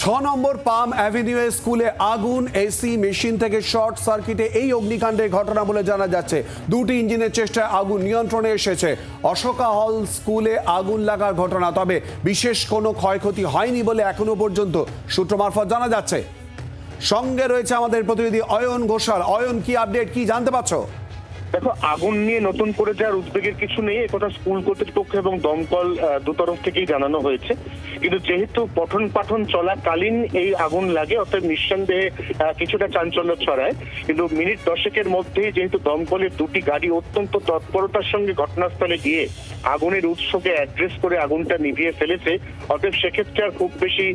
ছ নম্বর পাম অ্যাভিনিউ স্কুলে আগুন, এসি, মেশিন থেকে শর্ট সার্কিটে এই অগ্নিকাণ্ডের ঘটনা বলে জানা যাচ্ছে। দুটি ইঞ্জিনের চেষ্টায় আগুন নিয়ন্ত্রণে এসেছে। অশোকা হল স্কুলে আগুন লাগার ঘটনা, তবে বিশেষ কোনো ক্ষয়ক্ষতি হয়নি বলে এখনও পর্যন্ত সূত্র মারফত জানা যাচ্ছে। সঙ্গে রয়েছে আমাদের প্রতিনিধি অয়ন ঘোষাল। অয়ন, কি আপডেট, কি জানতে পারছ? দেখো, আগুন নিয়ে নতুন করে যাওয়ার উদ্বেগের কিছু নেই একথা স্কুল কর্তৃপক্ষ এবং দমকল দুতরফ থেকেই জানানো হয়েছে। কিন্তু যেহেতু পঠন পাঠন চলাকালীন এই আগুন লাগে অর্থাৎ নিঃসন্দেহে কিছুটা চাঞ্চল্য ছড়ায়। কিন্তু মিনিট দশেকের মধ্যেই যেহেতু দমকলের দুটি গাড়ি অত্যন্ত তৎপরতার সঙ্গে ঘটনাস্থলে গিয়ে আগুনের উৎসকে অ্যাড্রেস করে আগুনটা নিভিয়ে ফেলেছে, অতএব সেক্ষেত্রে আর খুব বেশি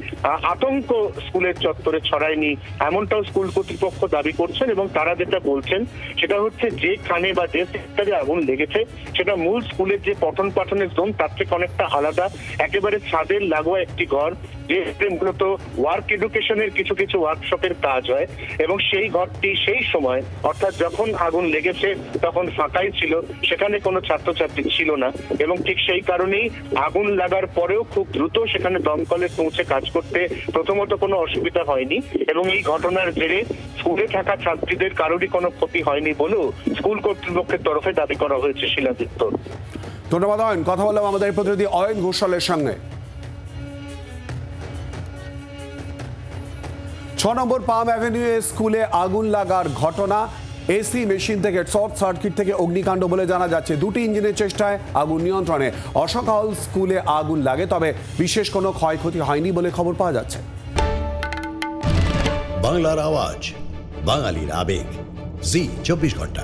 আতঙ্ক স্কুলের চত্বরে ছড়ায়নি, এমনটাও স্কুল কর্তৃপক্ষ দাবি করছেন এবং তারা যেটা বলছেন, সেটা হচ্ছে যে খানে বা যে সেক্টরে আগুন লেগেছে, সেটা মূল স্কুলের যে পঠন পাঠনের জোন তার থেকে অনেকটা আলাদা। একেবারে ছাদের লাগোয়া একটি ঘর। যে মূলত ওয়ার্ক এডুকেশনের কিছু কিছু ওয়ার্কশপের কাজ হয়, এবং সেই ঘরটি সেই সময়, অর্থাৎ যখন আগুন লেগেছে তখন ফাঁকাই ছিল, সেখানে কোনো ছাত্রছাত্রী ছিল না, এবং ঠিক সেই কারণেই আগুন লাগার পরেও খুব দ্রুত সেখানে দমকলে পৌঁছে কাজ করতে প্রথমত কোনো অসুবিধা হয়নি, এবং এই ঘটনার জেরে স্কুলে থাকা ছাত্রীদের কারোরই কোনো ক্ষতি হয়নি বলেও স্কুল কর্তৃপক্ষের তরফে দাবি করা হয়েছে শিলাদিত্য। ধন্যবাদ অয়ন কথা বললাম আমাদের প্রতিনিধি অয়ন ঘোষালের সঙ্গে। নম্বর পাম অ্যাভিনিউ স্কুলে আগুন লাগার ঘটনা। এসি মেশিন থেকে শর্ট সার্কিট থেকে অগ্নিকাণ্ড বলে জানা যাচ্ছে। দুটি ইঞ্জিনের চেষ্টায় আগুন নিয়ন্ত্রণে। অশোক হল স্কুলে আগুন লাগে, তবে বিশেষ কোনো ক্ষয়ক্ষতি হয়নি বলে খবর পাওয়া যাচ্ছে। বাংলার আওয়াজ, বাঙালির আবেগ। জি, চব্বিশ ঘণ্টা।